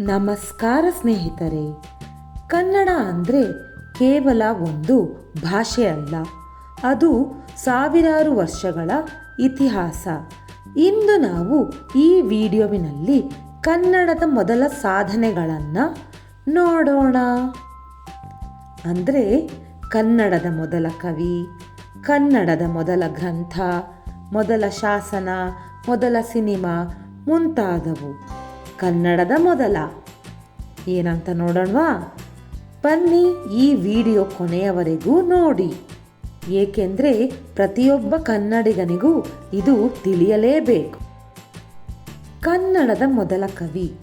ನಮಸ್ಕಾರ ಸ್ನೇಹಿತರೆ. ಕನ್ನಡ ಅಂದರೆ ಕೇವಲ ಒಂದು ಭಾಷೆ ಅಲ್ಲ. ಅದು ಸಾವಿರಾರು ವರ್ಷಗಳ ಇತಿಹಾಸ. ಇಂದು ನಾವು ಈ ವಿಡಿಯೋವಿನಲ್ಲಿ ಕನ್ನಡದ ಮೊದಲ ಸಾಧನೆಗಳನ್ನು ನೋಡೋಣ. ಅಂದರೆ ಕನ್ನಡದ ಮೊದಲ ಕವಿ, ಕನ್ನಡದ ಮೊದಲ ಗ್ರಂಥ, ಮೊದಲ ಶಾಸನ, ಮೊದಲ ಸಿನಿಮಾ ಮುಂತಾದವು. ಕನ್ನಡದ ಮೊದಲ. ಏನಂತ ನೋಡೋಣವಾ? ಬನ್ನಿ ಈ ವಿಡಿಯೋ ಕೊನೆಯವರೆಗೂ ನೋಡಿ. ಏಕೆಂದರೆ ಪ್ರತಿಯೊಬ್ಬ ಕನ್ನಡಿಗನಿಗೂ ಇದು ತಿಳಿಯಲೇಬೇಕು. ಕನ್ನಡದ ಮೊದಲ ಕವಿ.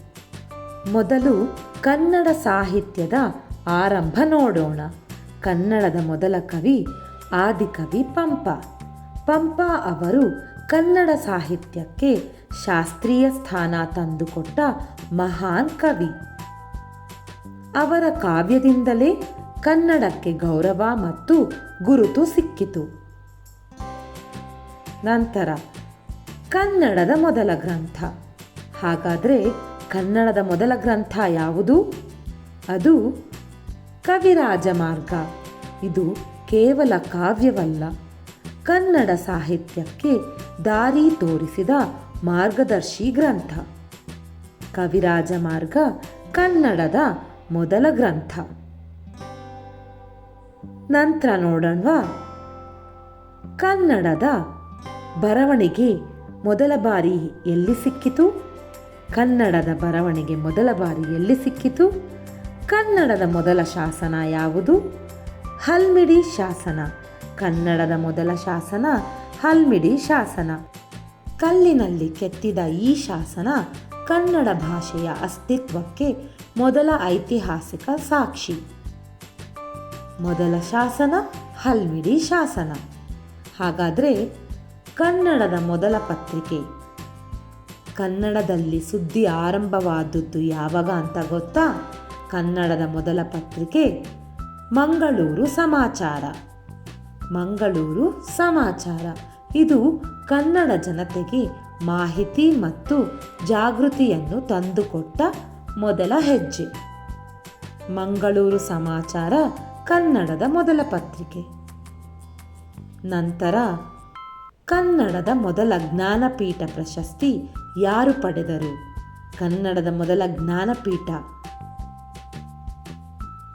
ಮೊದಲು ಕನ್ನಡ ಸಾಹಿತ್ಯದ ಆರಂಭ ನೋಡೋಣ. ಕನ್ನಡದ ಮೊದಲ ಕವಿ ಆದಿಕವಿ ಪಂಪ. ಪಂಪ ಅವರು ಕನ್ನಡ ಸಾಹಿತ್ಯಕ್ಕೆ ಶಾಸ್ತ್ರೀಯ ಸ್ಥಾನ ತಂದುಕೊಟ್ಟ ಮಹಾನ್ ಕವಿ. ಅವರ ಕಾವ್ಯದಿಂದಲೇ ಕನ್ನಡಕ್ಕೆ ಗೌರವ ಮತ್ತು ಗುರುತು ಸಿಕ್ಕಿತು. ನಂತರ ಕನ್ನಡದ ಮೊದಲ ಗ್ರಂಥ. ಹಾಗಾದರೆ ಕನ್ನಡದ ಮೊದಲ ಗ್ರಂಥ ಯಾವುದು? ಅದು ಕವಿರಾಜ ಮಾರ್ಗ. ಇದು ಕೇವಲ ಕಾವ್ಯವಲ್ಲ. ಕನ್ನಡ ಸಾಹಿತ್ಯಕ್ಕೆ ದಾರಿ ತೋರಿಸಿದ ಮಾರ್ಗದರ್ಶಿ ಗ್ರಂಥ. ಕವಿರಾಜ ಮಾರ್ಗ, ಕನ್ನಡದ ಮೊದಲ ಗ್ರಂಥ. ನಂತರ ನೋಡೋಣವಾ. ಕನ್ನಡದ ಬರವಣಿಗೆ ಮೊದಲ ಬಾರಿ ಎಲ್ಲಿ ಸಿಕ್ಕಿತು? ಕನ್ನಡದ ಬರವಣಿಗೆ ಮೊದಲ ಬಾರಿ ಎಲ್ಲಿ ಸಿಕ್ಕಿತು? ಕನ್ನಡದ ಮೊದಲ ಶಾಸನ ಯಾವುದು? ಹಲ್ಮಿಡಿ ಶಾಸನ. ಕನ್ನಡದ ಮೊದಲ ಶಾಸನ ಹಲ್ಮಿಡಿ ಶಾಸನ. ಕಲ್ಲಿನಲ್ಲಿ ಕೆತ್ತಿದ ಈ ಶಾಸನ ಕನ್ನಡ ಭಾಷೆಯ ಅಸ್ತಿತ್ವಕ್ಕೆ ಮೊದಲ ಐತಿಹಾಸಿಕ ಸಾಕ್ಷಿ. ಮೊದಲ ಶಾಸನ ಹಲ್ಮಿಡಿ ಶಾಸನ. ಹಾಗಾದರೆ ಕನ್ನಡದ ಮೊದಲ ಪತ್ರಿಕೆ. ಕನ್ನಡದಲ್ಲಿ ಸುದ್ದಿ ಆರಂಭವಾದದ್ದು ಯಾವಾಗ ಅಂತ ಗೊತ್ತಾ? ಕನ್ನಡದ ಮೊದಲ ಪತ್ರಿಕೆ ಮಂಗಳೂರು ಸಮಾಚಾರ. ಮಂಗಳೂರು ಸಮಾಚಾರ. ಇದು ಕನ್ನಡ ಜನತೆಗೆ ಮಾಹಿತಿ ಮತ್ತು ಜಾಗೃತಿಯನ್ನು ತಂದುಕೊಟ್ಟ ಮೊದಲ ಹೆಜ್ಜೆ. ಮಂಗಳೂರು ಸಮಾಚಾರ, ಕನ್ನಡದ ಮೊದಲ ಪತ್ರಿಕೆ. ನಂತರ, ಕನ್ನಡದ ಮೊದಲ ಜ್ಞಾನಪೀಠ ಪ್ರಶಸ್ತಿ ಯಾರು ಪಡೆದರು? ಕನ್ನಡದ ಮೊದಲ ಜ್ಞಾನಪೀಠ.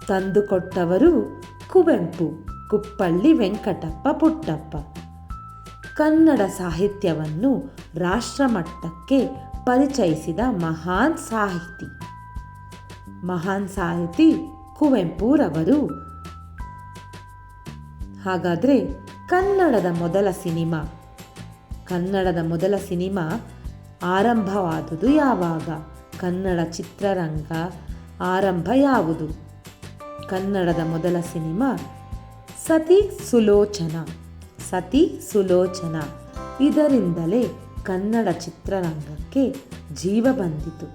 ತಂದುಕೊಟ್ಟವರು ಕುವೆಂಪು, ಕುಪ್ಪಳ್ಳಿ ವೆಂಕಟಪ್ಪ ಪುಟ್ಟಪ್ಪ. ಕನ್ನಡ ಸಾಹಿತ್ಯವನ್ನು ರಾಷ್ಟ್ರಮಟ್ಟಕ್ಕೆ ಪರಿಚಯಿಸಿದ ಮಹಾನ್ ಸಾಹಿತಿ. ಮಹಾನ್ ಸಾಹಿತಿ ಕುವೆಂಪುರವರು ಹಾಗಾದರೆ ಕನ್ನಡದ ಮೊದಲ ಸಿನಿಮಾ, ಕನ್ನಡದ ಮೊದಲ ಸಿನಿಮಾ ಆರಂಭವಾದುದು ಯಾವಾಗ? ಕನ್ನಡ ಚಿತ್ರರಂಗ ಆರಂಭ ಯಾವುದು? ಕನ್ನಡದ ಮೊದಲ ಸಿನಿಮಾ ಸತಿ ಸುಲೋಚನ. ಸತಿ ಸುಲೋಚನ. ಇದರಿಂದಲೇ ಕನ್ನಡ ಚಿತ್ರರಂಗಕ್ಕೆ ಜೀವ ಬಂದಿತು.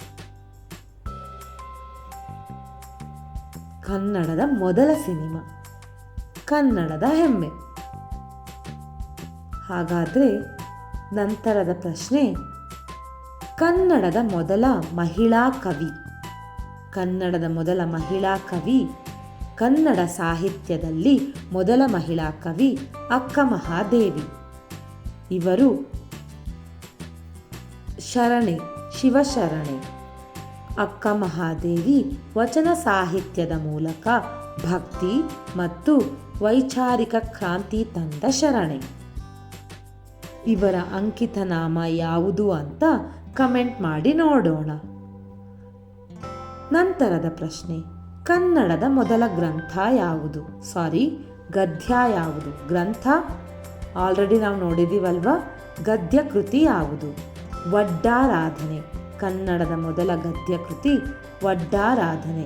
ಕನ್ನಡದ ಮೊದಲ ಸಿನಿಮಾ, ಕನ್ನಡದ ಹೆಮ್ಮೆ. ಹಾಗಾದರೆ ನಂತರದ ಪ್ರಶ್ನೆ, ಕನ್ನಡದ ಮೊದಲ ಮಹಿಳಾ ಕವಿ. ಕನ್ನಡದ ಮೊದಲ ಮಹಿಳಾ ಕವಿ ಕನ್ನಡ ಸಾಹಿತ್ಯದಲ್ಲಿ ಮೊದಲ ಮಹಿಳಾ ಕವಿ ಅಕ್ಕ ಮಹಾದೇವಿ. ಇವರು ಶರಣೆ, ಶಿವಶರಣೆ. ಅಕ್ಕ ಮಹಾದೇವಿ ವಚನ ಸಾಹಿತ್ಯದ ಮೂಲಕ ಭಕ್ತಿ ಮತ್ತು ವೈಚಾರಿಕ ಕ್ರಾಂತಿ ತಂದ ಶರಣೆ. ಇವರ ಅಂಕಿತ ನಾಮ ಯಾವುದು ಅಂತ ಕಮೆಂಟ್ ಮಾಡಿ ನೋಡೋಣ. ನಂತರದ ಪ್ರಶ್ನೆ. ಕನ್ನಡದ ಮೊದಲ ಗ್ರಂಥ ಯಾವುದು? ಸಾರಿ ಗದ್ಯ ಯಾವುದು? ಗ್ರಂಥ? ಆಲ್ರೆಡಿ ನಾವು ನೋಡಿದ್ದೀವಲ್ವ ಗದ್ಯ ಕೃತಿ ಯಾವುದು? ವಡ್ಡಾರಾಧನೆ. ಕನ್ನಡದ ಮೊದಲ ಗದ್ಯ ಕೃತಿ ವಡ್ಡಾರಾಧನೆ.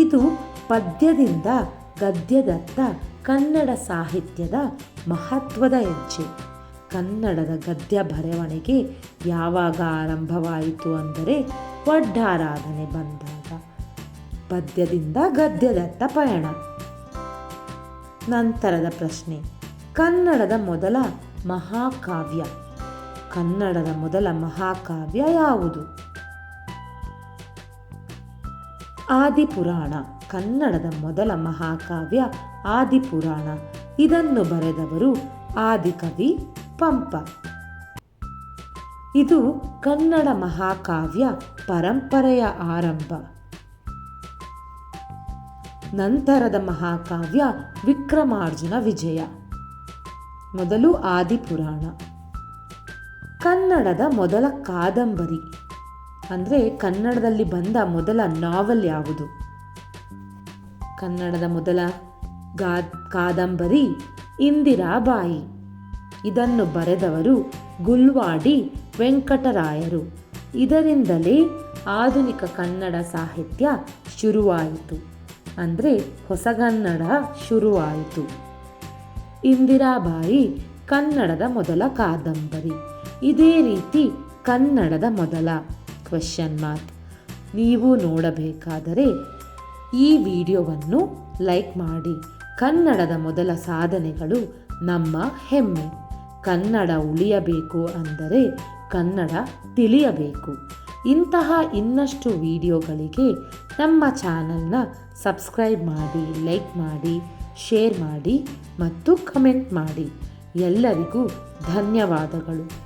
ಇದು ಪದ್ಯದಿಂದ ಗದ್ಯದತ್ತ ಕನ್ನಡ ಸಾಹಿತ್ಯದ ಮಹತ್ವದ ಹೆಜ್ಜೆ. ಕನ್ನಡದ ಗದ್ಯ ಬರವಣಿಗೆ ಯಾವಾಗ ಆರಂಭವಾಯಿತು ಅಂದರೆ ವಡ್ಡಾರಾಧನೆ ಬಂದಾಗ ಪದ್ಯದಿಂದ ಗದ್ಯದತ್ತ ಪಯಣ. ನಂತರದ ಪ್ರಶ್ನೆ. ಕನ್ನಡದ ಮೊದಲ ಮಹಾಕಾವ್ಯ. ಕನ್ನಡದ ಮೊದಲ ಮಹಾಕಾವ್ಯ ಯಾವುದು? ಆದಿಪುರಾಣ. ಕನ್ನಡದ ಮೊದಲ ಮಹಾಕಾವ್ಯ ಆದಿಪುರಾಣ. ಇದನ್ನು ಬರೆದವರು ಆದಿಕವಿ ಪಂಪ. ಇದು ಕನ್ನಡ ಮಹಾಕಾವ್ಯ ಪರಂಪರೆಯ ಆರಂಭ. ನಂತರದ ಮಹಾಕಾವ್ಯ ವಿಕ್ರಮಾರ್ಜುನ ವಿಜಯ. ಮೊದಲು ಆದಿಪುರಾಣ. ಕನ್ನಡದ ಮೊದಲ ಕಾದಂಬರಿ. ಅಂದರೆ ಕನ್ನಡದಲ್ಲಿ ಬಂದ ಮೊದಲ ನಾವೆಲ್ ಯಾವುದು? ಕನ್ನಡದ ಮೊದಲ ಗಾ, ಕಾದಂಬರಿ ಇಂದಿರಾಬಾಯಿ. ಇದನ್ನು ಬರೆದವರು ಗುಲ್ವಾಡಿ ವೆಂಕಟರಾಯರು. ಇದರಿಂದಲೇ ಆಧುನಿಕ ಕನ್ನಡ ಸಾಹಿತ್ಯ ಶುರುವಾಯಿತು. ಅಂದರೆ ಹೊಸಗನ್ನಡ ಶುರುವಾಯಿತು. ಇಂದಿರಾಬಾಯಿ, ಕನ್ನಡದ ಮೊದಲ ಕಾದಂಬರಿ. ಇದೇ ರೀತಿ ಕನ್ನಡದ ಮೊದಲ. ಕ್ವೆಶನ್ ಮಾರ್ಕ್ ನೀವು ನೋಡಬೇಕಾದರೆ ಈ ವಿಡಿಯೋವನ್ನು ಲೈಕ್ ಮಾಡಿ. ಕನ್ನಡದ ಮೊದಲ ಸಾಧನೆಗಳು ನಮ್ಮ ಹೆಮ್ಮೆ. ಕನ್ನಡ ಉಳಿಯಬೇಕು ಅಂದರೆ ಕನ್ನಡ ತಿಳಿಯಬೇಕು. ಇಂತಹ ಇನ್ನಷ್ಟು ವಿಡಿಯೋಗಳಿಗೆ ನಮ್ಮ ಚಾನಲ್ನ ಸಬ್ಸ್ಕ್ರೈಬ್ ಮಾಡಿ, ಲೈಕ್ ಮಾಡಿ, ಶೇರ್ ಮಾಡಿ ಮತ್ತು ಕಮೆಂಟ್ ಮಾಡಿ. ಎಲ್ಲರಿಗೂ ಧನ್ಯವಾದಗಳು.